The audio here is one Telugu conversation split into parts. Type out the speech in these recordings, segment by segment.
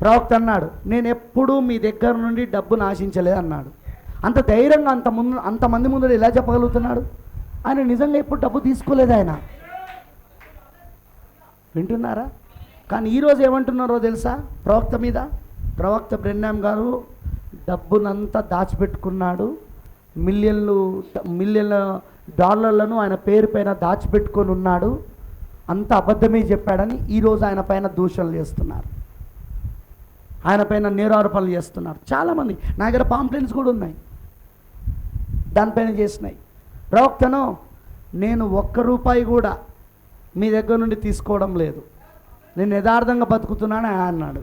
ప్రవక్త అన్నాడు నేను ఎప్పుడూ మీ దగ్గర నుండి డబ్బును ఆశించలేదు అన్నాడు. అంత ధైర్యంగా అంత ముందు అంతమంది ముందు ఎలా చెప్పగలుగుతున్నాడు? ఆయన నిజంగా ఎప్పుడు డబ్బు తీసుకోలేదు ఆయన. వింటున్నారా? కానీ ఈరోజు ఏమంటున్నారో తెలుసా? ప్రవక్త మీద ప్రవక్త బ్రెన్నాం గారు డబ్బునంతా దాచిపెట్టుకున్నాడు. మిలియన్లు మిలియన్ల డాలర్లను ఆయన పేరు పైన దాచిపెట్టుకొని ఉన్నాడు. అంత అబద్ధమే చెప్పాడని ఈరోజు ఆయన పైన దూషణలు చేస్తున్నారు. ఆయన పైన నేరారోపణలు చేస్తున్నారు. చాలామంది. నా దగ్గర పాంప్లెంట్స్ కూడా ఉన్నాయి. దానిపైన చేసినాయి. ప్రవక్తను నేను ఒక్క రూపాయి కూడా మీ దగ్గర నుండి తీసుకోవడం లేదు. నేను యథార్థంగా బతుకుతున్నాను ఆయన అన్నాడు.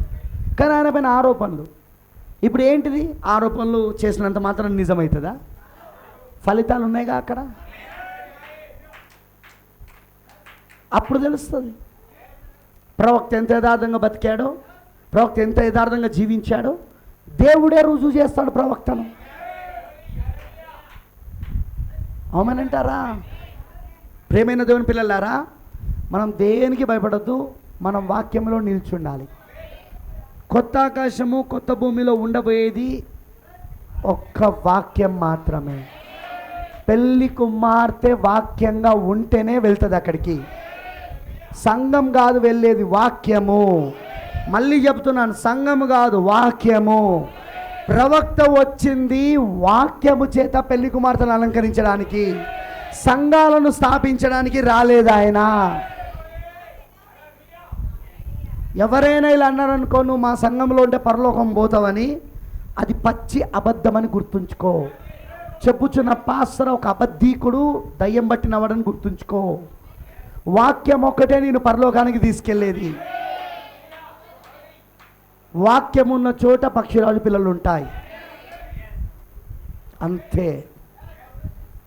కానీ ఆయన పైన ఆరోపణలు. ఇప్పుడు ఏంటిది? ఆరోపణలు చేసినంత మాత్రం నిజమవుతుందా ఫలితాలు ఉన్నాయిగా అక్కడ? అప్పుడు తెలుస్తుంది. ప్రవక్త ఎంత యథార్థంగా బతికాడో ప్రవక్త ఎంత యథార్థంగా జీవించాడో దేవుడే రుజువు చేస్తాడు ప్రవక్తను. అవుమనంటారా ప్రేమైన దేవుని పిల్లలారా మనం దేనికి భయపడద్దు మనం వాక్యంలో నిల్చుండాలి. కొత్త ఆకాశము కొత్త భూమిలో ఉండబోయేది ఒక్క వాక్యం మాత్రమే. పెళ్ళి కుమార్తె వాక్యంగా ఉంటేనే వెళ్తుంది అక్కడికి. సంఘం కాదు వెళ్ళేది వాక్యము. మళ్ళీ చెప్తున్నాను సంఘము కాదు వాక్యము. ప్రవక్త వచ్చింది వాక్యము చేత పెళ్ళి కుమార్తెను అలంకరించడానికి సంఘాలను స్థాపించడానికి రాలేదు ఆయన. ఎవరైనా ఇలా అన్నారనుకో నువ్వు మా సంఘంలో ఉంటే పరలోకం పోతావని అది పచ్చి అబద్ధమని గుర్తుంచుకో. చెప్పుచున్న పాస్టర్ ఒక అబద్ధీకుడు దయ్యం పట్టినవాడని గుర్తుంచుకో. వాక్యం ఒక్కటే నేను పరలోకానికి తీసుకెళ్ళేది. వాక్యం ఉన్న చోట పక్షిరాజు పిల్లలు ఉంటాయి అంతే.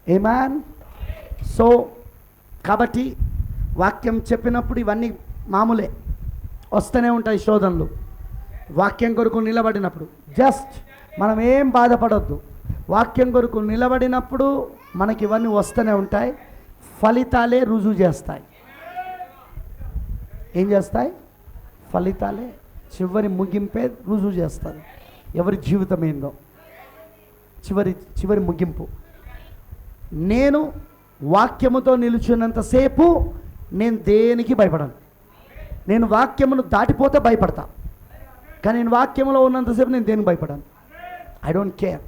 ఏమాన్ సో కాబట్టి వాక్యం చెప్పినప్పుడు ఇవన్నీ మామూలే. వస్తూనే ఉంటాయి శోధనలు. వాక్యం కొరకు నిలబడినప్పుడు. జస్ట్ మనం ఏం బాధపడద్దు. వాక్యం కొరకు నిలబడినప్పుడు మనకి ఇవన్నీ వస్తూనే ఉంటాయి. ఫలితాలే రుజువు చేస్తాయి. ఏం చేస్తాయి? ఫలితాలే చివరి ముగింపే రుజువు చేస్తుంది ఎవరి జీవితం ఏందో. చివరి చివరి ముగింపు. నేను వాక్యముతో నిలుచున్నంతసేపు నేను దేనికి భయపడను. నేను వాక్యమును దాటిపోతే భయపడతా. కానీ నేను వాక్యంలో ఉన్నంతసేపు నేను దేనికి భయపడను. I don't care.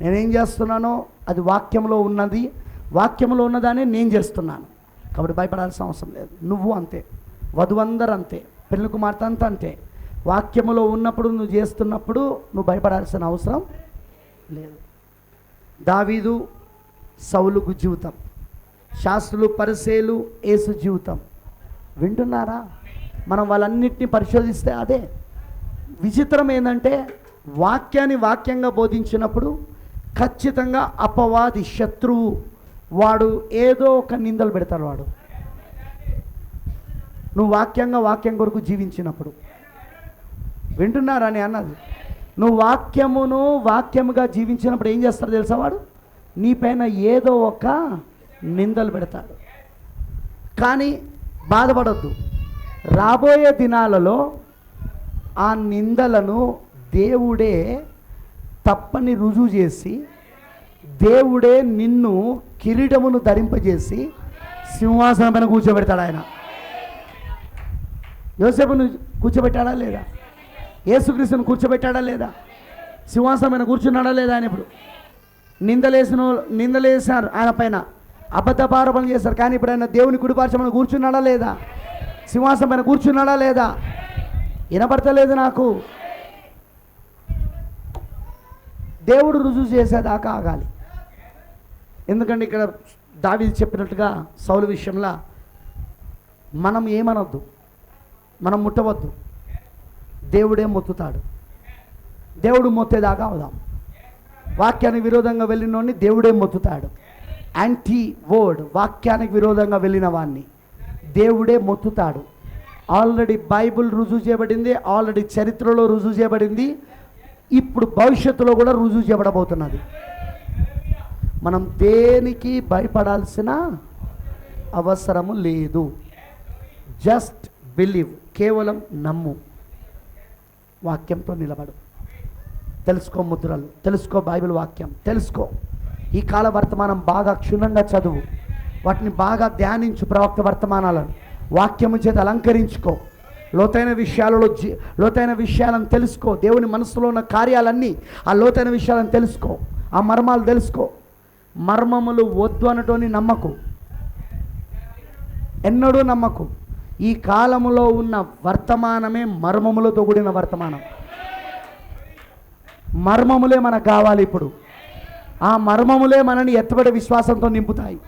నేనేం చేస్తున్నానో అది వాక్యంలో ఉన్నది. వాక్యంలో ఉన్నదానే నేను చేస్తున్నాను. కాబట్టి భయపడాల్సిన అవసరం లేదు. నువ్వు అంతే. వధువందరు అంతే. పెళ్ళి కుమార్తె అంతా అంతే. వాక్యములో ఉన్నప్పుడు నువ్వు చేస్తున్నప్పుడు నువ్వు భయపడాల్సిన అవసరం లేదు. దావీదు సౌలుకు జీవితం. శాస్త్రులు పరిసేలు ఏసు జీవితం. వింటున్నారా? మనం వాళ్ళన్నిటిని పరిశోధిస్తే అదే. విచిత్రం ఏంటంటే వాక్యాన్ని వాక్యంగా బోధించినప్పుడు ఖచ్చితంగా అపవాది శత్రువు వాడు ఏదో ఒక నిందలు పెడతాడు వాడు. నువ్వు వాక్యంగా వాక్యం కొరకు జీవించినప్పుడు వింటున్నారని అన్నది. నువ్వు వాక్యమును వాక్యముగా జీవించినప్పుడు ఏం చేస్తాడు తెలుసా వాడు? నీపైన ఏదో ఒక నిందలు పెడతాడు. కానీ బాధపడద్దు. రాబోయే దినాలలో ఆ నిందలను దేవుడే తప్పని రుజువు చేసి దేవుడే నిన్ను కిరీటమును ధరింపజేసి సింహాసనం పైన కూర్చోబెడతాడు ఆయన. యోసేపును కూర్చోబెట్టాడా లేదా? యేసుక్రీస్తుని కూర్చోబెట్టాడా లేదా? సింహాసనం పైన కూర్చున్నాడా లేదా ఆయన ఇప్పుడు. నిందలేసిన వాళ్ళు- నిందలేశారు ఆయన పైన. అబద్ధపారపణ చేశారు. కానీ ఇప్పుడు ఆయన దేవుని కుడిపార్చమని కూర్చున్నాడా లేదా? సింహాసనం పైన కూర్చున్నాడా లేదా? వినపడతలేదు నాకు. దేవుడు రుజువు చేసేదాకా ఆగాలి. ఎందుకంటే ఇక్కడ దావి చెప్పినట్టుగా సౌలు విషయంలో మనం ఏమనొద్దు? మనం ముట్టవద్దు. దేవుడే మొత్తుతాడు. దేవుడు మొత్తేదాకా అవుదాం. వాక్యానికి విరోధంగా వెళ్ళినోడిని దేవుడే మొత్తుతాడు. యాంటీ వర్డ్ వాక్యానికి విరోధంగా వెళ్ళిన వాడిని దేవుడే మొత్తుతాడు. ఆల్రెడీ బైబిల్ రుజువు చేయబడింది ఆల్రెడీ చరిత్రలో రుజువు చేయబడింది ఇప్పుడు భవిష్యత్తులో కూడా రుజువు చేయబడబోతున్నది. మనం దేనికి భయపడాల్సిన అవసరము లేదు. జస్ట్ బిలీవ్ కేవలం నమ్ము. వాక్యంతో నిలబడు. తెలుసుకో ముద్రలు తెలుసుకో బైబిల్ వాక్యం తెలుసుకో. ఈ కాల వర్తమానం బాగా క్షుణ్ణంగా చదువు. వాటిని బాగా ధ్యానించు ప్రవక్త వర్తమానాలను. వాక్యము చేత అలంకరించుకో. లోతైన విషయాలలో జీ లోతైన విషయాలను తెలుసుకో. దేవుని మనసులో ఉన్న కార్యాలన్నీ ఆ లోతైన విషయాలను తెలుసుకో. ఆ మర్మాలు తెలుసుకో. మర్మములు వద్దు అనటోని నమ్మకు. ఎన్నడూ నమ్మకు. ఈ కాలములో ఉన్న వర్తమానమే మర్మములతో కూడిన వర్తమానం. మర్మములే మనకు కావాలి ఇప్పుడు. ఆ మర్మములే మనని ఎత్తబడే విశ్వాసంతో నింపుతాయి.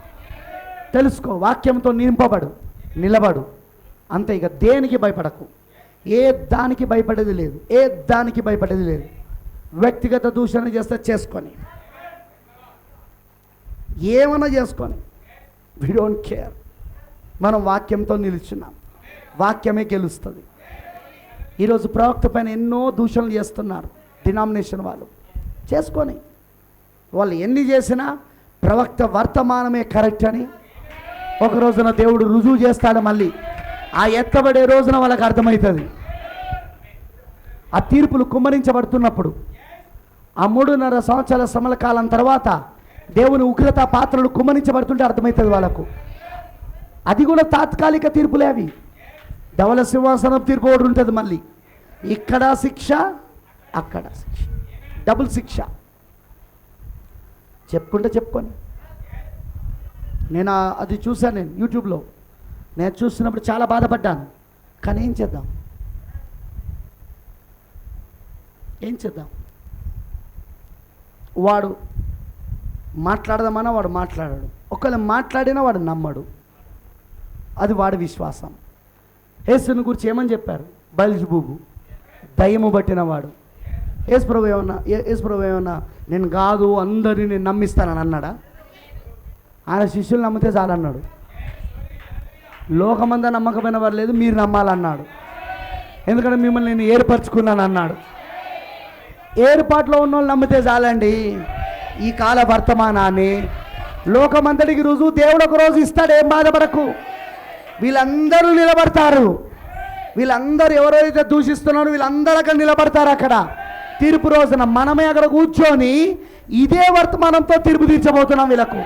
తెలుసుకో వాక్యంతో నింపబడు నిలబడు. అంతే ఇక దేనికి భయపడకు? ఏ దానికి భయపడేది లేదు. ఏ దానికి భయపడేది లేదు. వ్యక్తిగత దూషణ చేస్తే చేసుకొని. ఏమన్నా చేసుకొని. వి డోంట్ కేర్ మనం వాక్యంతో నిలుచున్నాం. వాక్యమే గెలుస్తుంది. ఈరోజు ప్రవక్త పైన ఎన్నో దూషణలు చేస్తున్నారు డినామినేషన్ వాళ్ళు. చేసుకొని. వాళ్ళు ఎన్ని చేసినా ప్రవక్త వర్తమానమే కరెక్ట్ అని. ఒక రోజున దేవుడు రుజువు చేస్తాడు మళ్ళీ. ఆ ఎత్తబడే రోజున వాళ్ళకి అర్థమవుతుంది. ఆ తీర్పులు కుమ్మరించబడుతున్నప్పుడు ఆ మూడున్నర సంవత్సరాల శ్రమల కాలం తర్వాత దేవుని ఉగ్రత పాత్రలు కుమ్మరించబడుతుంటే అర్థమవుతుంది వాళ్ళకు. అది కూడా తాత్కాలిక తీర్పులే అవి. ధవల సింహాసనం తీర్పు ఒకటి ఉంటుంది మళ్ళీ. ఇక్కడ శిక్ష అక్కడ శిక్ష. డబుల్ శిక్ష. చెప్పుకుంటే చెప్పుకొని. నేను అది చూశాను నేను యూట్యూబ్లో. నేను చూస్తున్నప్పుడు చాలా బాధపడ్డాను. కానీ ఏం చేద్దాం? ఏం చేద్దాం? వాడు మాట్లాడదామన్నా వాడు మాట్లాడాడు. ఒకవేళ మాట్లాడినా వాడు నమ్మడు. అది వాడి విశ్వాసం. యేసుని గురించి ఏమని చెప్పారు? బల్జుబూబు దయ్యము పట్టినవాడు. ఏసు ప్రభు ఏమన్నా ఏసు ప్రభు ఏమన్నా నేను కాదు అందరిని నేను నమ్మిస్తానని అన్నాడా? ఆయన శిష్యులు నమ్మితే చాలన్నాడు. లోకమంతా నమ్మకమైన వారు లేదు మీరు నమ్మాలన్నాడు. ఎందుకంటే మిమ్మల్ని నేను ఏర్పరచుకున్నాను అన్నాడు. ఏర్పాట్లో ఉన్న వాళ్ళు నమ్మితే చాలండి. ఈ కాల వర్తమానాన్ని లోకమంతటికి రుజువు దేవుడు ఒక రోజు ఇస్తాడు ఏం బాధపడకు. వీళ్ళందరూ నిలబడతారు. వీళ్ళందరూ ఎవరైతే దూషిస్తున్నారో వీళ్ళందరూ అక్కడ నిలబడతారు అక్కడ. తీర్పు రోజున మనమే అక్కడ కూర్చొని ఇదే వర్తమానంతో తీర్పు తీర్చబోతున్నాం వీళ్ళకు.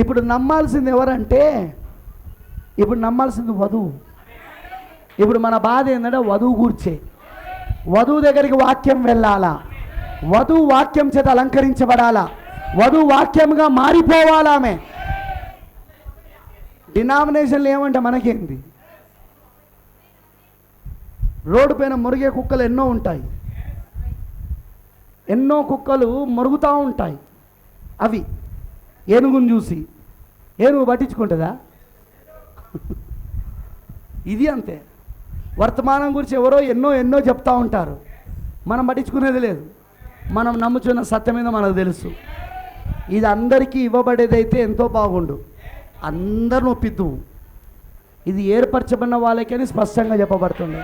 ఇప్పుడు నమ్మాల్సింది ఎవరంటే ఇప్పుడు నమ్మాల్సింది వధువు. ఇప్పుడు మన బాధ ఏంటంటే వధువు కూర్చే. వధువు దగ్గరికి వాక్యం వెళ్ళాలా? వధువు వాక్యం చేత అలంకరించబడాలా? వధు వాక్యంగా మారిపోవాలి ఆమె డినామినేషన్లు ఏమంటే మనకేంది? రోడ్డు పైన మురిగే కుక్కలు ఎన్నో ఉంటాయి. ఎన్నో కుక్కలు మరుగుతూ ఉంటాయి. అవి ఏనుగును చూసి ఏనుగు పట్టించుకుంటుందా? ఇది అంతే. వర్తమానం గురించి ఎవరో ఎన్నో ఎన్నో చెప్తూ ఉంటారు. మనం పట్టించుకునేది లేదు. మనం నమ్ముచున్న సత్యం మీద మనకు తెలుసు. ఇది అందరికీ ఇవ్వబడేదైతే ఎంతో బాగుండు. అందరు నొప్పిద్దు ఇది ఏర్పరచబడిన వాళ్ళకే అని స్పష్టంగా చెప్పబడుతుంది.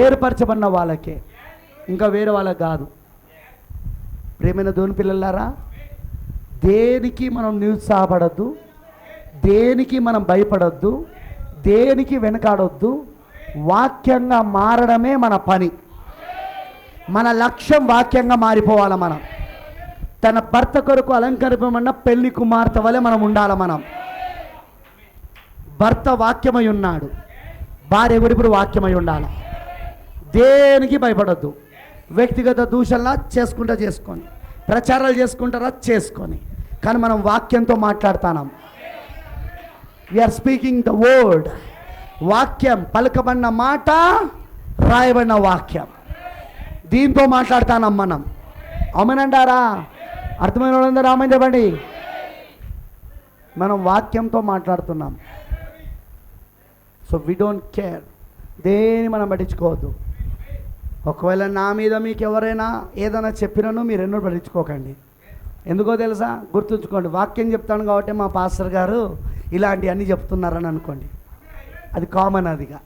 ఏర్పరచబడిన వాళ్ళకే. ఇంకా వేరే వాళ్ళకి కాదు. ప్రేమైన దోని పిల్లలారా దేనికి మనం నిరుత్సాహపడద్దు దేనికి మనం భయపడొద్దు దేనికి వెనకాడొద్దు వాక్యంగా మారడమే మన పని. మన లక్ష్యం వాక్యంగా మారిపోవాలి మనం. తన భర్త కొరకు అలంకరింపమన్న పెళ్ళి కుమార్తె వలె మనం ఉండాలి మనం? భర్త వాక్యమై ఉన్నాడు. భార్య కూడా వాక్యమై ఉండాలి? దేనికి భయపడొద్దు. వ్యక్తిగత దూషణలా చేసుకుంటా చేసుకొని ప్రచారాలు చేసుకుంటారా చేసుకొని. కానీ మనం వాక్యంతో మాట్లాడుతున్నాం. ఆర్ స్పీకింగ్ ద వర్డ్ వాక్యం పలకబడిన మాట రాయబడిన వాక్యం. దీంతో మాట్లాడతానం మనం. అమనండారా అర్థమైన వాళ్ళందరూ రామని చెప్పండి. మనం వాక్యంతో మాట్లాడుతున్నాం. సో వి డోంట్ కేర్ దేని మనం పట్టించుకోవద్దు. ఒకవేళ నా మీద మీకు ఎవరైనా ఏదైనా చెప్పినను మీరు ఎన్నో పట్టించుకోకండి. ఎందుకో తెలుసా? గుర్తుంచుకోండి. వాక్యం చెప్తాను కాబట్టి మా పాస్టర్ గారు ఇలాంటివన్నీ చెప్తున్నారని అనుకోండి. అది కామన్ అదిగా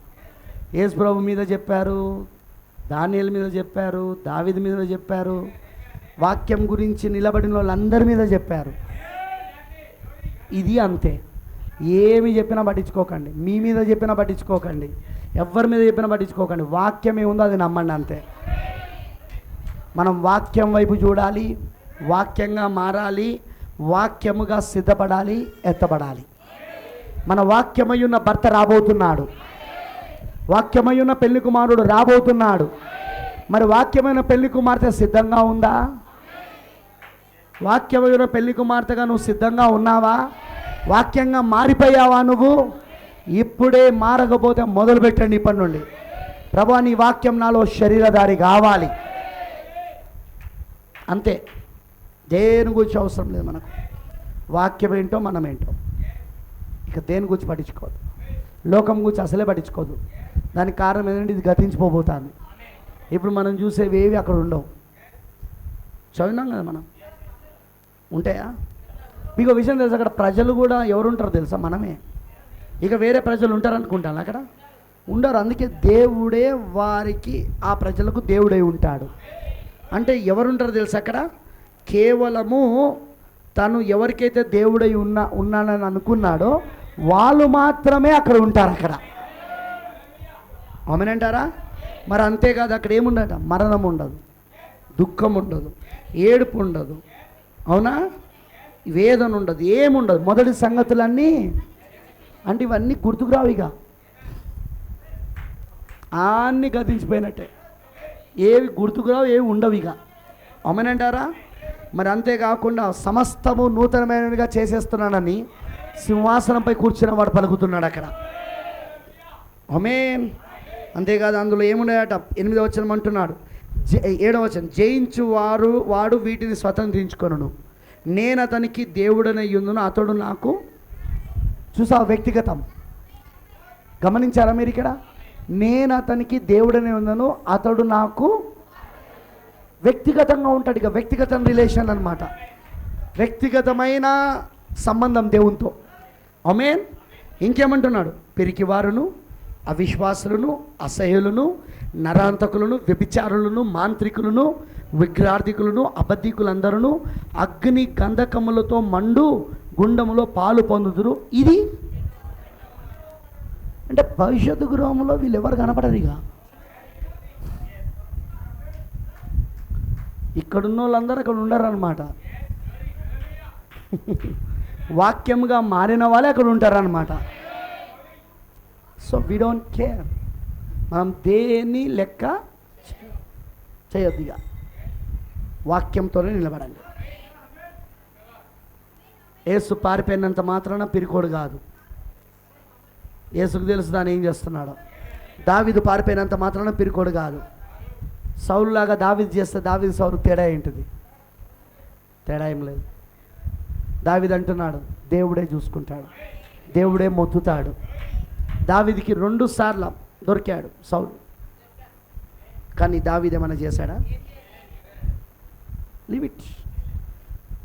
యేసు ప్రభు మీద చెప్పారు దానియల మీద చెప్పారు దావిది మీద చెప్పారు వాక్యం గురించి నిలబడిన వాళ్ళందరి మీద చెప్పారు. ఇది అంతే. ఏమి చెప్పినా పట్టించుకోకండి. మీ మీద చెప్పినా పట్టించుకోకండి. ఎవరి మీద చెప్పినా పట్టించుకోకండి. వాక్యం ఏముందో అది నమ్మండి అంతే. మనం వాక్యం వైపు చూడాలి వాక్యంగా మారాలి వాక్యముగా సిద్ధపడాలి ఎత్తపడాలి మన వాక్యమై ఉన్న భర్త రాబోతున్నాడు. వాక్యమై ఉన్న పెళ్ళి కుమారుడు రాబోతున్నాడు. మరి వాక్యమైన పెళ్ళి కుమార్తె సిద్ధంగా ఉందా? వాక్యమైన పెళ్ళి కుమార్తెగా నువ్వు సిద్ధంగా ఉన్నావా? వాక్యంగా మారిపోయావా నువ్వు? ఇప్పుడే మారకపోతే మొదలు పెట్టండి ఇప్పటి నుండి. ప్రభా నీ వాక్యం నాలో శరీరధారి కావాలి. అంతే. దేని గురించి అవసరం లేదు మనకు. వాక్యం ఏంటో మనం ఏంటో. ఇక దేని గురించి పట్టించుకోదు లోకం గురించి అసలే పట్టించుకోదు దానికి కారణం ఏంటంటే ఇది గతించిపోబోతుంది. ఇప్పుడు మనం చూసేవి ఏవి అక్కడ ఉండవు. చదివినాం కదా మనం. ఉంటాయా? మీకు విషయం తెలుసు? అక్కడ ప్రజలు కూడా ఎవరు ఉంటారో తెలుసా? మనమే. ఇక వేరే ప్రజలు ఉంటారనుకుంటాను అక్కడ. ఉండరు. అందుకే దేవుడే వారికి ఆ ప్రజలకు దేవుడై ఉంటాడు. అంటే ఎవరుంటారు తెలుసు అక్కడ? కేవలము తను ఎవరికైతే దేవుడై ఉన్నా ఉన్నానని అనుకున్నాడో వాళ్ళు మాత్రమే అక్కడ ఉంటారు అక్కడ. అవునంటారా మరి అంతేకాదు అక్కడ ఏముండట మరణం ఉండదు. దుఃఖం ఉండదు. ఏడుపు ఉండదు. అవునా? వేదన ఉండదు ఏముండదు. మొదటి సంగతులన్నీ అంటే ఇవన్నీ గుర్తుకురావు ఇక. అన్నీ గతించిపోయినట్టే. ఏవి గుర్తుకురావు ఏవి ఉండవు ఇక. అమ్మనంటారా మరి అంతేకాకుండా సమస్తము నూతనమైనవిగా చేసేస్తున్నానని సింహాసనంపై కూర్చున్న వాడు పలుకుతున్నాడు అక్కడ. అమేన్ అంతేకాదు అందులో ఏమున్నాయట? ఎనిమిది వచనం అంటున్నాడు. జ- ఏడవ వచనం. జయించు వారు వాడు వీటిని స్వతంత్రించుకొనును. నేను అతనికి దేవుడనై అతడు నాకు చూసా వ్యక్తిగతం? గమనించారా మీరు ఇక్కడ? నేను అతనికి దేవుడనే ఉన్నాను అతడు నాకు వ్యక్తిగతంగా ఉంటాడు ఇక. వ్యక్తిగత రిలేషన్ అనమాట వ్యక్తిగతమైన సంబంధం దేవునితో. అమేన్ ఇంకేమంటున్నాడు? పిరికివారును అవిశ్వాసులను అసహ్యులను నరాంతకులను వ్యభిచారులను మాంత్రికులను విగ్రహార్థికులను అబద్ధికులందరూ అగ్ని గంధకములతో మండు గుండములో పాలు పొందుదురు. ఇది అంటే భవిష్యత్తు గృహంలో వీళ్ళు ఎవరు కనపడరు ఇక ఇక్కడున్న వాళ్ళందరూ అక్కడ ఉండరు వాక్యముగా మారిన వాళ్ళే అక్కడ ఉంటారనమాట సో వీ డోంట్ కేర్ మనం దేని లెక్క చేయొద్దు ఇక వాక్యంతోనే నిలబడండి. ఏసు పారిపోయినంత మాత్రాన పిరికోడు కాదు. ఏసుకు తెలుసు దాని ఏం చేస్తున్నాడో. దావిదు పారిపోయినంత మాత్రాన పిరికోడు కాదు. సౌలులాగా దావిది చేస్తే దావిది సౌలు తేడా ఏంటిది? తేడా ఏం లేదు. దావిది అంటున్నాడు దేవుడే చూసుకుంటాడు. దేవుడే మొత్తుతాడు. దావిదికి రెండు సార్లు దొరికాడు సౌలు. కానీ దావిది ఏమైనా చేశాడా? లిమిట్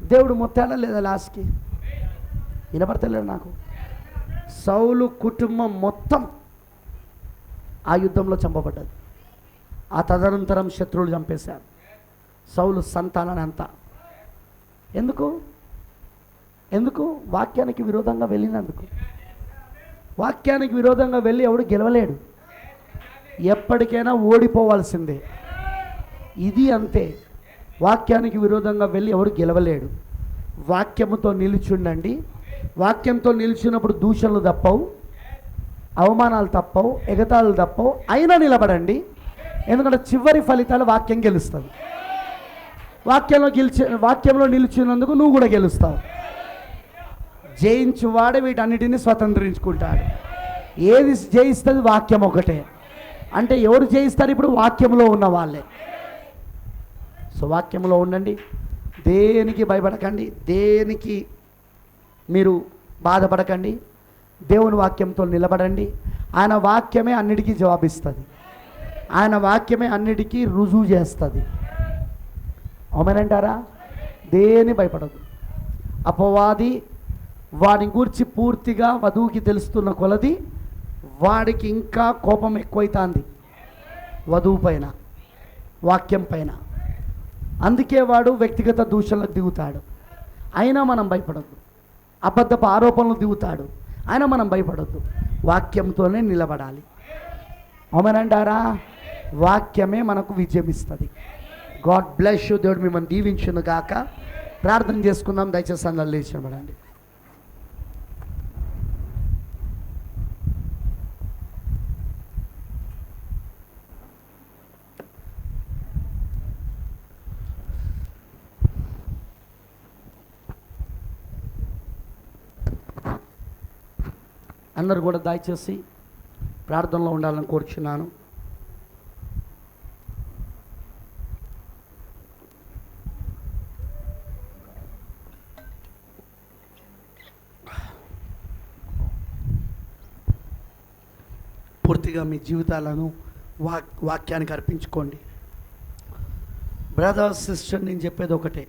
దేవుడు మొత్తాడా లేదా లాస్ట్కి వినపడతలేడు నాకు? సౌలు కుటుంబం మొత్తం ఆ యుద్ధంలో చంపబడ్డది. ఆ తదనంతరం శత్రువులు చంపేశారు. సౌలు సంతానాన్ని అంతా. ఎందుకు? ఎందుకు? వాక్యానికి విరోధంగా వెళ్ళినందుకు. వాక్యానికి విరోధంగా వెళ్ళి ఎవడు గెలవలేడు. ఎప్పటికైనా ఓడిపోవాల్సిందే. ఇది అంతే. వాక్యానికి విరోధంగా వెళ్ళి ఎవరు గెలవలేడు. వాక్యముతో నిలుచుండండి. వాక్యంతో నిలిచినప్పుడు దూషణలు తప్పవు అవమానాలు తప్పవు ఎగతాళాలు తప్పవు. అయినా నిలబడండి. ఎందుకంటే చివరి ఫలితాలు వాక్యం గెలుస్తుంది. వాక్యంలో గెలిచి వాక్యంలో నిలిచినందుకు నువ్వు కూడా గెలుస్తావు. జయించువాడే వీటన్నిటిని స్వతంత్రించుకుంటాడు. ఏది జయిస్తుంది వాక్యం ఒకటే. అంటే ఎవరు జయిస్తారు? ఇప్పుడు వాక్యంలో ఉన్న వాళ్ళే. సో వాక్యంలో ఉండండి. దేనికి భయపడకండి? దేనికి మీరు బాధపడకండి? దేవుని వాక్యంతో నిలబడండి. ఆయన వాక్యమే అన్నిటికీ జవాబిస్తుంది. ఆయన వాక్యమే అన్నిటికీ రుజువు చేస్తుంది. అవునంటారా దేని భయపడదు. అపవాది వాని గూర్చి పూర్తిగా వధువుకి తెలుస్తున్న కొలది వాడికి ఇంకా కోపం ఎక్కువైతుంది. వధువు పైన వాక్యం పైన. అందుకే వాడు వ్యక్తిగత దూషణలకు దిగుతాడు. అయినా మనం భయపడద్దు. అబద్ధపు ఆరోపణలు దిగుతాడు. ఆయన మనం భయపడొద్దు. వాక్యంతోనే నిలబడాలి. అవునంటారా వాక్యమే మనకు విజయం ఇస్తుంది. గాడ్ బ్లెస్ యూ దేవుడు మిమ్మల్ని దీవించును గాక. ప్రార్థన చేసుకుందాం దయచేసి అందరూ లేచి నిలబడండి అందరు కూడా దయచేసి ప్రార్థనలో ఉండాలని కోరుచున్నాను. పూర్తిగా మీ జీవితాలను వాక్ వాక్యానికి అర్పించుకోండి. బ్రదర్ సిస్టర్ నేను చెప్పేది ఒకటే.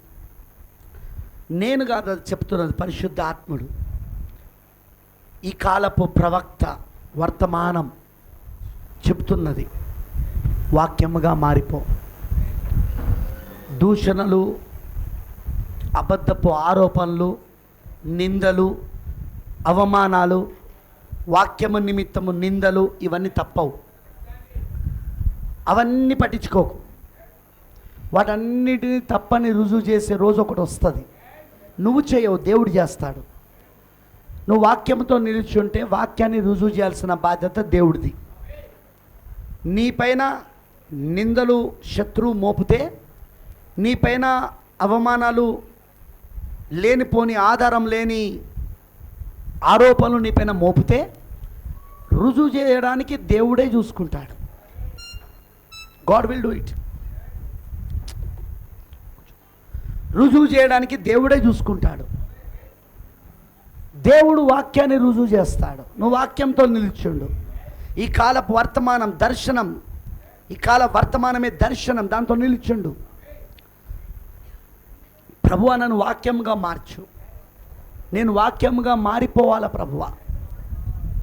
నేను కాదు అది చెప్తున్నది పరిశుద్ధ ఆత్ముడు ఈ కాలపు ప్రవక్త వర్తమానం చెప్తున్నది. వాక్యముగా మారిపో. దూషణలు అబద్ధపు ఆరోపణలు నిందలు అవమానాలు వాక్యము నిమిత్తము నిందలు ఇవన్నీ తప్పవు. అవన్నీ పట్టించుకోకు. వాటన్నిటిని తప్పని రుజువు చేసే రోజు ఒకటి వస్తుంది. నువ్వు చేయవు దేవుడు చేస్తాడు. నువ్వు వాక్యంతో నిలుచుంటే వాక్యాన్ని రుజువు చేయాల్సిన బాధ్యత దేవుడిది. నీపైన నిందలు శత్రువు మోపితే నీపైన అవమానాలు లేనిపోని ఆధారం లేని ఆరోపణలు నీపైన మోపితే రుజువు చేయడానికి దేవుడే చూసుకుంటాడు. God will do it. రుజువు చేయడానికి దేవుడే చూసుకుంటాడు. దేవుడు వాక్యాన్ని రుజువు చేస్తాడు. నువ్వు వాక్యంతో నిలిచుండు. ఈ కాలపు వర్తమానం దర్శనం. ఈ కాల వర్తమానమే దర్శనం. దాంతో నిలిచుండు. ప్రభువ నన్ను వాక్యంగా మార్చు. నేను వాక్యముగా మారిపోవాల ప్రభువ?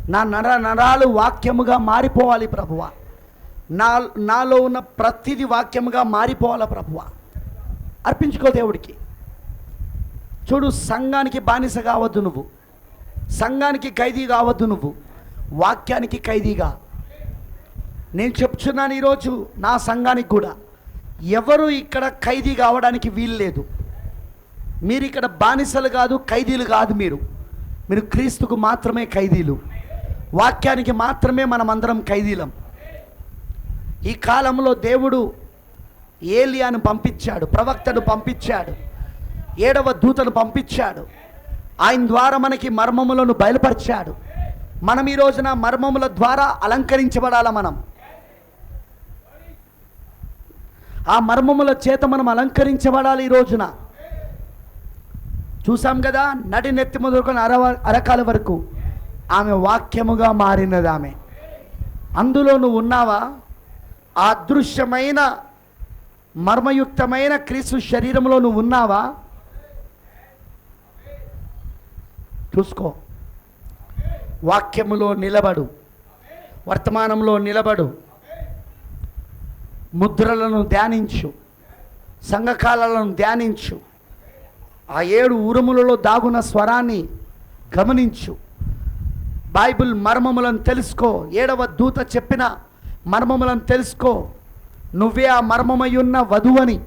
నా నర నరాలు వాక్యముగా మారిపోవాలి ప్రభువ. నా నాలో ఉన్న ప్రతిది వాక్యముగా మారిపోవాలా ప్రభువ? అర్పించుకో దేవుడికి. చూడు సంఘానికి బానిస కావద్దు నువ్వు. సంఘానికి ఖైదీ కావద్దు నువ్వు. వాక్యానికి ఖైదీగా. నేను చెప్తున్నాను ఈరోజు నా సంఘానికి కూడా. ఎవరు ఇక్కడ ఖైదీ కావడానికి వీల్లేదు మీరు ఇక్కడ బానిసలు కాదు ఖైదీలు కాదు మీరు. మీరు క్రీస్తుకు మాత్రమే ఖైదీలు. వాక్యానికి మాత్రమే మనమందరం ఖైదీలం. ఈ కాలంలో దేవుడు ఏలియాను పంపించాడు ప్రవక్తను పంపించాడు ఏడవ దూతను పంపించాడు. ఆయన ద్వారా మనకి మర్మములను బయలుపరిచాడు. మనం ఈ రోజున మర్మముల ద్వారా అలంకరించబడాల మనం? ఆ మర్మముల చేత మనం అలంకరించబడాలి ఈ రోజున. చూసాం కదా నడి నెత్తి మొదలుకొని అరవ అరకాల వరకు ఆమె వాక్యముగా మారినది ఆమె. అందులో నువ్వు ఉన్నావా? ఆ అదృశ్యమైన మర్మయుక్తమైన క్రీస్తు శరీరంలో నువ్వు ఉన్నావా? చూసుకో. వాక్యములో నిలబడు. వర్తమానంలో నిలబడు. ముద్రలను ధ్యానించు. సంఘకాలను ధ్యానించు. ఆ ఏడు ఉరుములలో దాగున స్వరాన్ని గమనించు. బైబిల్ మర్మములను తెలుసుకో. ఏడవ దూత చెప్పిన మర్మములను తెలుసుకో. నువ్వే ఆ మర్మమయ్యున్న వధువని.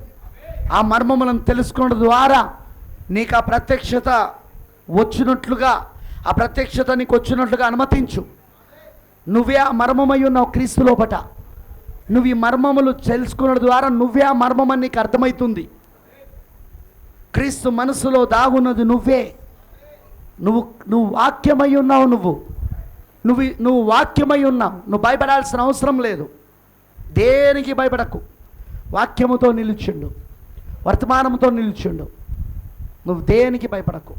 ఆ మర్మములను తెలుసుకోవడం ద్వారా నీకు ఆ ప్రత్యక్షత వచ్చినట్లుగా ఆ ప్రత్యక్షత నీకు వచ్చినట్లుగా అనుమతించు. నువ్వే ఆ మర్మమై ఉన్నావు క్రీస్తు లోపట. నువ్వు ఈ మర్మములు తెలుసుకున్న ద్వారా నువ్వే ఆ మర్మమని నీకు అర్థమవుతుంది క్రీస్తు మనసులో దాగున్నది నువ్వే. నువ్వు నువ్వు వాక్యమై ఉన్నావు నువ్వు. నువ్వు నువ్వు వాక్యమై ఉన్నావు. నువ్వు భయపడాల్సిన అవసరం లేదు. దేనికి భయపడకు. వాక్యముతో నిలుచుండు. వర్తమానంతో నిలుచుండు. నువ్వు దేనికి భయపడకు.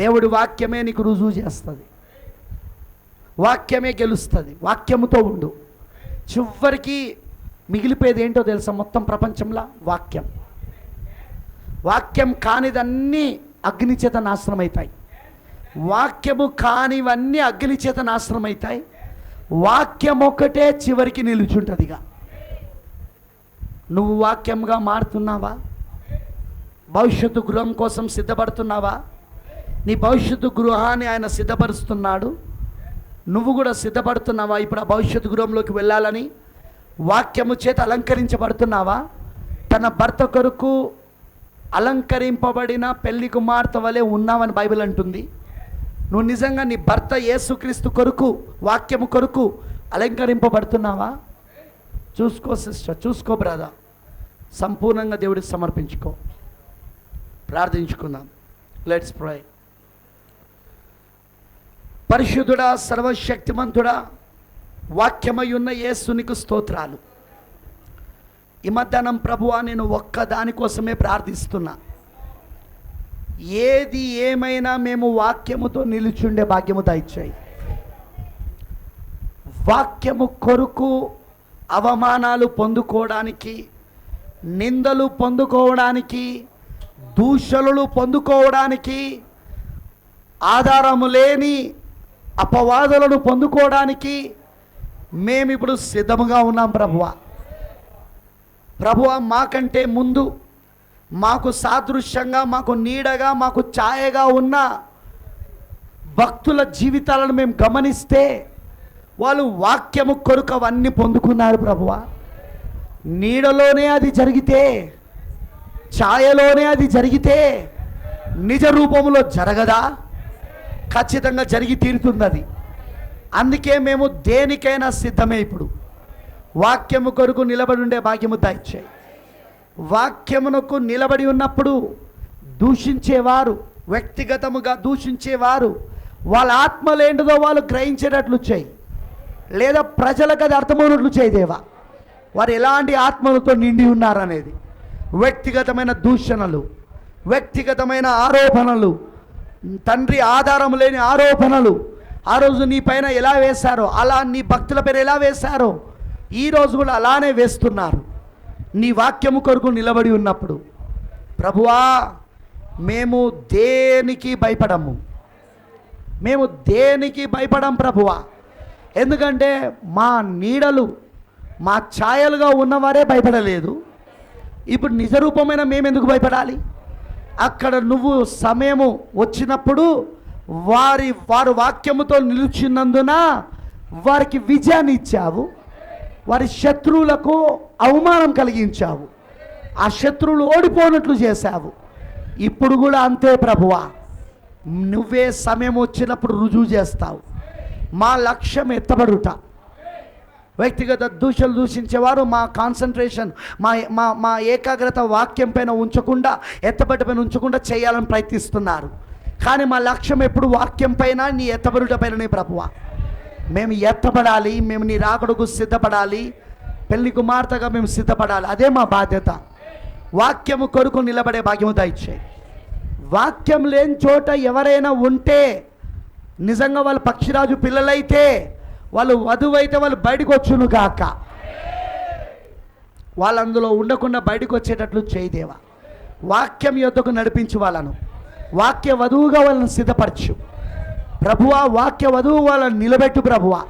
దేవుడి వాక్యమే నీకు రుజువు చేస్తుంది. వాక్యమే గెలుస్తుంది. వాక్యముతో ఉండు. చివరికి మిగిలిపోయేది ఏంటో తెలుసా? మొత్తం ప్రపంచంలో వాక్యం. వాక్యం కానిదన్నీ అగ్నిచేత నాశనం అవుతాయి వాక్యము కానివన్నీ అగ్నిచేత నాశనం అవుతాయి వాక్యం ఒక్కటే చివరికి నిలుచుంటుందిగా. నువ్వు వాక్యంగా మారుతున్నావా? భవిష్యత్తు గృహం కోసం సిద్ధపడుతున్నావా? నీ భవిష్యత్తు గృహాన్ని ఆయన సిద్ధపరుస్తున్నాడు. నువ్వు కూడా సిద్ధపడుతున్నావా? ఇప్పుడు ఆ భవిష్యత్తు గృహంలోకి వెళ్ళాలని వాక్యము చేత అలంకరించబడుతున్నావా? తన భర్త కొరకు అలంకరింపబడిన పెళ్ళి కుమార్తె వలె ఉన్నావని బైబిల్ అంటుంది. నువ్వు నిజంగా నీ భర్త యేసుక్రీస్తు కొరకు వాక్యము కొరకు అలంకరింపబడుతున్నావా? చూసుకో సిస్టర్ చూసుకో బ్రదర్. సంపూర్ణంగా దేవుడికి సమర్పించుకో. ప్రార్థించుకుందాం. లెట్స్ ప్రై పరిశుద్ధుడా సర్వశక్తిమంతుడా వాక్యమయ్యున్న యేసునికి స్తోత్రాలు. ఈ మధ్యాహ్నం ప్రభువా నేను ఒక్క దానికోసమే ప్రార్థిస్తున్నా. ఏది ఏమైనా మేము వాక్యముతో నిలుచుండే భాగ్యము దాయిచ్చాయి వాక్యము కొరకు అవమానాలు పొందుకోవడానికి నిందలు పొందుకోవడానికి దూషణలు పొందుకోవడానికి ఆధారము లేని అపవాదులను పొందుకోవడానికి మేమిప్పుడు సిద్ధముగా ఉన్నాం ప్రభువ. ప్రభువ మాకంటే ముందు మాకు సాదృశ్యంగా మాకు నీడగా మాకు ఛాయగా ఉన్న భక్తుల జీవితాలను మేము గమనిస్తే వాళ్ళు వాక్యము కొరకు అవన్నీ పొందుకున్నారు ప్రభువ. నీడలోనే అది జరిగితే ఛాయలోనే అది జరిగితే నిజ రూపంలో జరగదా? ఖచ్చితంగా జరిగి తీరుతుంది అది అందుకే మేము దేనికైనా సిద్ధమే ఇప్పుడు. వాక్యము కొరకు నిలబడి ఉండే భాగ్యము దాయిచ్చాయి వాక్యమునకు నిలబడి ఉన్నప్పుడు దూషించేవారు వ్యక్తిగతముగా దూషించేవారు వాళ్ళ ఆత్మలేంటిదో వాళ్ళు గ్రహించేటట్లు చేయి. లేదా ప్రజలకు అది అర్థమైనట్లు చేయి దేవా. వారు ఎలాంటి ఆత్మలతో నిండి ఉన్నారనేది. వ్యక్తిగతమైన దూషణలు వ్యక్తిగతమైన ఆరోపణలు తండ్రి ఆధారం లేని ఆరోపణలు. ఆ రోజు నీ పైన ఎలా వేశారో అలా నీ భక్తుల పేరు ఎలా వేశారో ఈ కూడా అలానే వేస్తున్నారు. నీ వాక్యము కొరకు నిలబడి ఉన్నప్పుడు ప్రభువా మేము దేనికి భయపడము? మేము దేనికి భయపడం ప్రభువా? ఎందుకంటే మా నీడలు మా ఛాయలుగా ఉన్నవారే భయపడలేదు. ఇప్పుడు నిజ రూపమైన మేము ఎందుకు భయపడాలి? అక్కడ నువ్వు సమయము వచ్చినప్పుడు వారి వారు వాక్యముతో నిలిచినందున వారికి విజయాన్ని ఇచ్చావు. వారి శత్రువులకు అవమానం కలిగించావు. ఆ శత్రువులు ఓడిపోనట్లు చేశావు. ఇప్పుడు కూడా అంతే ప్రభువా. నువ్వే సమయం వచ్చినప్పుడు రుజువు చేస్తావు. మా లక్ష్యం ఎత్తబడుట. వ్యక్తిగత దూషలు దూషించేవారు మా కాన్సన్ట్రేషన్ మా మా మా ఏకాగ్రత వాక్యం పైన ఉంచకుండా ఎత్తబడి పైన ఉంచకుండా చేయాలని ప్రయత్నిస్తున్నారు. కానీ మా లక్ష్యం ఎప్పుడు వాక్యం పైన నీ ఎత్తబడుట పైననే ప్రభువ. మేము ఎత్తబడాలి మేము నీ రాకడకు సిద్ధపడాలి పెళ్ళి కుమార్తెగా మేము సిద్ధపడాలి. అదే మా బాధ్యత. వాక్యము కొరకు నిలబడే భాగ్యము దయచేయి. వాక్యం లేని చోట ఎవరైనా ఉంటే నిజంగా వాళ్ళు పక్షిరాజు పిల్లలైతే వాళ్ళు వధువైతే వాళ్ళు బయటకు వచ్చును గాక. వాళ్ళు అందులో ఉండకుండా బయటకు వచ్చేటట్లు చేయదేవా వాక్యం యొద్దకు నడిపించు వాళ్ళను. వాక్య వధువుగా వాళ్ళని సిద్ధపరచు. ప్రభువా వాక్య వధువు వాళ్ళని నిలబెట్టు ప్రభువా.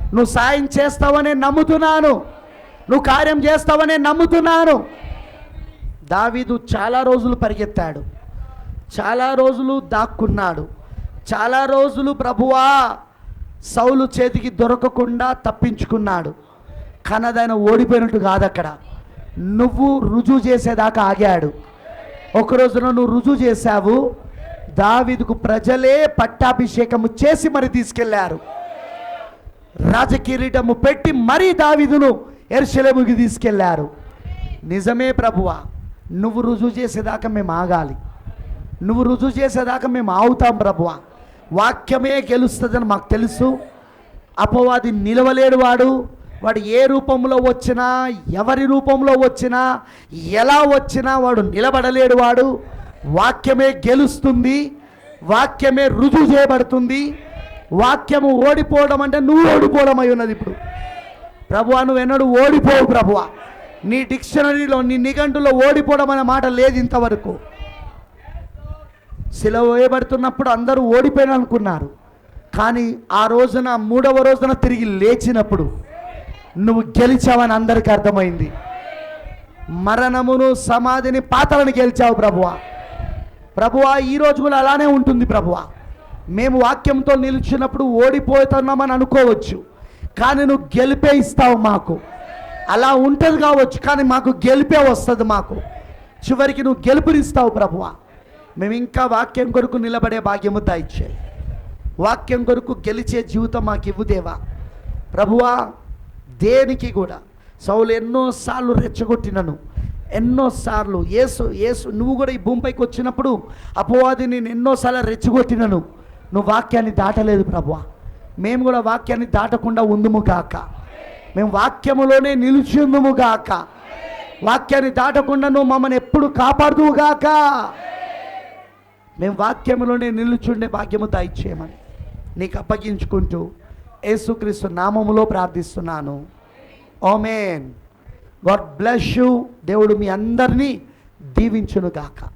నువ్వు సాయం చేస్తావనే నమ్ముతున్నాను. నువ్వు కార్యం చేస్తావనే నమ్ముతున్నాను. దావీదు చాలా రోజులు పరిగెత్తాడు. చాలా రోజులు దాక్కున్నాడు. చాలా రోజులు ప్రభువా సౌలు చేతికి దొరకకుండా తప్పించుకున్నాడు. కన్నదైన ఓడిపోయినట్టు కాదు అక్కడ నువ్వు రుజువు చేసేదాకా ఆగాడు. ఒక రోజున నువ్వు రుజువు చేశావు. దావీదుకు ప్రజలే పట్టాభిషేకము చేసి మరి తీసుకెళ్ళారు. రాజకిరీటము పెట్టి మరీ దావీదును ఎర్షలేముకి తీసుకెళ్ళారు. నిజమే ప్రభువా నువ్వు రుజువు చేసేదాకా మేము ఆగాలి. నువ్వు రుజువు చేసేదాకా మేము ఆగుతాం ప్రభువా. వాక్యమే గెలుస్తుందని మాకు తెలుసు. అపవాది నిలవలేడు వాడు. వాడు ఏ రూపంలో వచ్చినా ఎవరి రూపంలో వచ్చినా ఎలా వచ్చినా వాడు నిలబడలేడు వాడు. వాక్యమే గెలుస్తుంది. వాక్యమే రుజువు చేయబడుతుంది. వాక్యము ఓడిపోవడం అంటే నువ్వు ఓడిపోవడం అయి ఉన్నది ఇప్పుడు. ప్రభువా నువ్వు ఎన్నడూ ఓడిపోవు ప్రభువా. నీ డిక్షనరీలో నీ నిఘంటులో ఓడిపోవడం అనే మాట లేదు ఇంతవరకు. శిల వేయబడుతున్నప్పుడు అందరూ ఓడిపోయిన అనుకున్నారు కానీ ఆ రోజున మూడవ రోజున తిరిగి లేచినప్పుడు నువ్వు గెలిచావని అందరికీ అర్థమైంది. మరణమును సమాధిని పాత్రను గెలిచావు ప్రభువా. ప్రభువా ఈ రోజు కూడా అలానే ఉంటుంది ప్రభువా. మేము వాక్యంతో నిలిచినప్పుడు ఓడిపోతున్నామని అనుకోవచ్చు. కానీ నువ్వు గెలిపే ఇస్తావు మాకు. అలా ఉంటుంది కావచ్చు కానీ మాకు గెలిపే వస్తుంది మాకు. చివరికి నువ్వు గెలుపునిస్తావు ప్రభువా. మేము ఇంకా వాక్యం కొరకు నిలబడే భాగ్యము దయచేయి వాక్యం కొరకు గెలిచే జీవితం మాకు ఇవ్వుదేవా ప్రభువా దేనికి కూడా. సౌలు ఎన్నోసార్లు రెచ్చగొట్టినను. ఎన్నోసార్లు ఏసు ఏసు నువ్వు కూడా ఈ భూమిపైకి వచ్చినప్పుడు అపవాది నేను ఎన్నోసార్లు రెచ్చగొట్టినను. నువ్వు వాక్యాన్ని దాటలేదు ప్రభువా. మేము కూడా వాక్యాన్ని దాటకుండా ఉందుము గాక. మేము వాక్యములోనే నిలిచి ఉందుము గాక. వాక్యాన్ని దాటకుండా నువ్వు మమ్మల్ని ఎప్పుడు కాపాడుదువు గాక. మేము వాక్యములోనే నిలుచుండే భాగ్యము దయచేయమని నీకు అప్పగించుకుంటూ యేసుక్రీస్తు నామములో ప్రార్థిస్తున్నాను. Amen God bless you. దేవుడు మీ అందరినీ దీవించునుగాక. గాక